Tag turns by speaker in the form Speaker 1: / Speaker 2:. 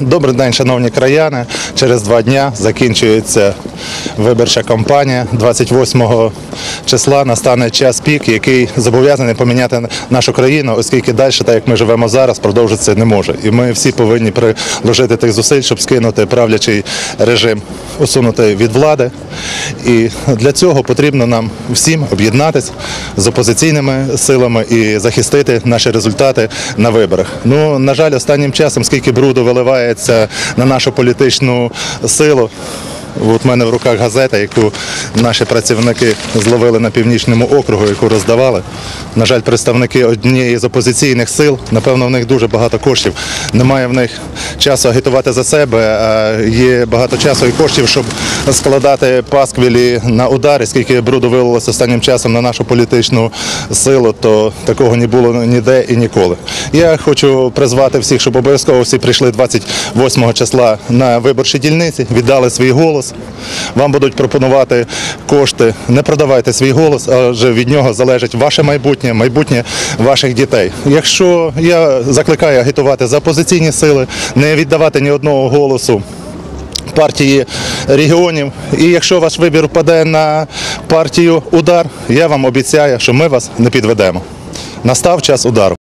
Speaker 1: Добрий день, шановні краяни. Через два дні закінчується виборча кампанія. 28 числа настане час пік, який зобов'язаний поміняти нашу країну, оскільки далі, так як ми живемо зараз, продовжитися не може. І ми всі повинні приложити тих зусиль, щоб скинути правлячий режим, усунути від влади. І для цього потрібно нам всім об'єднатися з опозиційними силами і захистити наші результати на виборах. Ну, на жаль, останнім часом, скільки бруду виливається на нашу політичну силу. От в мене в руках газета, яку наші працівники зловили на північному округу, яку роздавали. На жаль, представники однієї з опозиційних сил, напевно, в них дуже багато коштів. Немає в них часу агітувати за себе, а є багато часу і коштів, щоб складати пасквілі на удари, скільки бруду вилилося останнім часом на нашу політичну силу, то такого не було ніде і ніколи. Я хочу призвати всіх, щоб обов'язково всі прийшли 28 числа на виборчі дільниці, віддали свій голос. Вам будуть пропонувати кошти. Не продавайте свій голос, адже від нього залежить ваше майбутнє, майбутнє ваших дітей. Якщо я закликаю агітувати за опозиційні сили, не віддавати ні одного голосу партії регіонів. І якщо ваш вибір впаде на партію удар, я вам обіцяю, що ми вас не підведемо. Настав час удару.